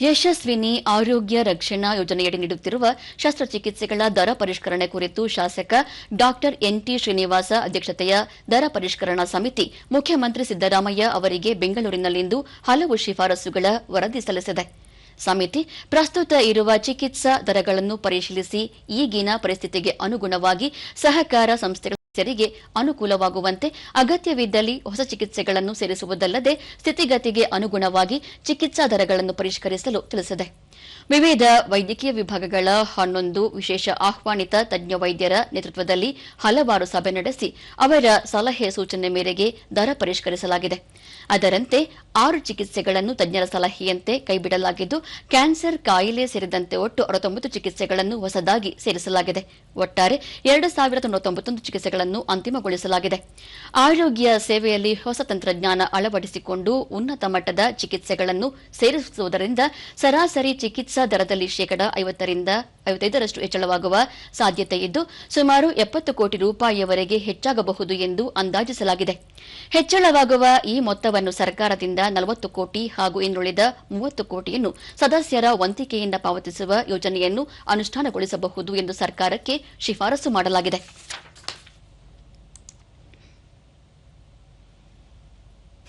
ಯಶಸ್ವಿನಿ ಆರೋಗ್ಯ ರಕ್ಷಣಾ ಯೋಜನೆಯಡಿ ನೀಡುತ್ತಿರುವ ಶಸ್ತ್ರಚಿಕಿತ್ಸೆಗಳ ದರ ಪರಿಷ್ಕರಣೆ ಕುರಿತು ಶಾಸಕ ಡಾ ಎನ್ಟಿ ಶ್ರೀನಿವಾಸ ಅಧ್ಯಕ್ಷತೆಯ ದರ ಪರಿಷ್ಕರಣಾ ಸಮಿತಿ ಮುಖ್ಯಮಂತ್ರಿ ಸಿದ್ದರಾಮಯ್ಯ ಅವರಿಗೆ ಬೆಂಗಳೂರಿನಲ್ಲಿಂದು ಹಲವು ಶಿಫಾರಸುಗಳ ವರದಿ ಸಲ್ಲಿಸಿದೆ. ಸಮಿತಿ ಪ್ರಸ್ತುತ ಇರುವ ಚಿಕಿತ್ಸಾ ದರಗಳನ್ನು ಪರಿಶೀಲಿಸಿ ಈಗಿನ ಪರಿಸ್ಥಿತಿಗೆ ಅನುಗುಣವಾಗಿ ಸಹಕಾರ ಸಂಸ್ಥೆಗಳ ಸದಸ್ಯರಿಗೆ ಅನುಕೂಲವಾಗುವಂತೆ ಅಗತ್ಯವಿದ್ದಲ್ಲಿ ಹೊಸ ಚಿಕಿತ್ಸೆಗಳನ್ನು ಸೇರಿಸುವುದಲ್ಲದೆ ಸ್ಥಿತಿಗತಿಗೆ ಅನುಗುಣವಾಗಿ ಚಿಕಿತ್ಸಾ ದರಗಳನ್ನು ಪರಿಷ್ಕರಿಸಲು ತಿಳಿಸಿದೆ. ವಿವಿಧ ವೈದ್ಯಕೀಯ ವಿಭಾಗಗಳ ಹನ್ನೊಂದು ವಿಶೇಷ ಆಹ್ವಾನಿತ ತಜ್ಞ ವೈದ್ಯರ ನೇತೃತ್ವದಲ್ಲಿ ಹಲವಾರು ಸಭೆ ನಡೆಸಿ ಅವರ ಸಲಹೆ ಸೂಚನೆ ಮೇರೆಗೆ ದರ ಪರಿಷ್ಕರಿಸಲಾಗಿದೆ. ಅದರಂತೆ ಆರು ಚಿಕಿತ್ಸೆಗಳನ್ನು ತಜ್ಞರ ಸಲಹೆಯಂತೆ ಕೈಬಿಡಲಾಗಿದ್ದು, ಕ್ಯಾನ್ಸರ್ ಕಾಯಿಲೆ ಸೇರಿದಂತೆ ಒಟ್ಟು ಅರವತ್ತೊಂಬತ್ತು ಚಿಕಿತ್ಸೆಗಳನ್ನು ಹೊಸದಾಗಿ ಸೇರಿಸಲಾಗಿದೆ. ಒಟ್ಟಾರೆ ಎರಡು ಸಾವಿರದ ತೊಂಬತ್ತೊಂಬತ್ತೊಂದು ಚಿಕಿತ್ಸೆಗಳನ್ನು ಅಂತಿಮಗೊಳಿಸಲಾಗಿದೆ. ಆರೋಗ್ಯ ಸೇವೆಯಲ್ಲಿ ಹೊಸ ತಂತ್ರಜ್ಞಾನ ಅಳವಡಿಸಿಕೊಂಡು ಉನ್ನತ ಮಟ್ಟದ ಚಿಕಿತ್ಸೆಗಳನ್ನು ಸೇರಿಸುವುದರಿಂದ ಸರಾಸರಿ ಚಿಕಿತ್ಸಾ ದರದಲ್ಲಿ ಶೇಕಡ ಐವತ್ತರಿಂದ ಐವತ್ತೈದರಷ್ಟು ಹೆಚ್ಚಳವಾಗುವ ಸಾಧ್ಯತೆ ಇದ್ದು, ಸುಮಾರು ಎಪ್ಪತ್ತು ಕೋಟಿ ರೂಪಾಯಿಯವರೆಗೆ ಹೆಚ್ಚಾಗಬಹುದು ಎಂದು ಅಂದಾಜಿಸಲಾಗಿದೆ. ಹೆಚ್ಚಳವಾಗುವ ಈ ಮೊತ್ತವನ್ನು ಸರ್ಕಾರದಿಂದ ನಲವತ್ತು ಕೋಟಿ ಹಾಗೂ ಇನ್ನುಳಿದ ಮೂವತ್ತು ಕೋಟಿಯನ್ನು ಸದಸ್ಯರ ವಂತಿಕೆಯಿಂದ ಪಾವತಿಸುವ ಯೋಜನೆಯನ್ನು ಅನುಷ್ಠಾನಗೊಳಿಸಬಹುದು ಎಂದು ಸರ್ಕಾರಕ್ಕೆ ಶಿಫಾರಸು ಮಾಡಲಾಗಿದೆ.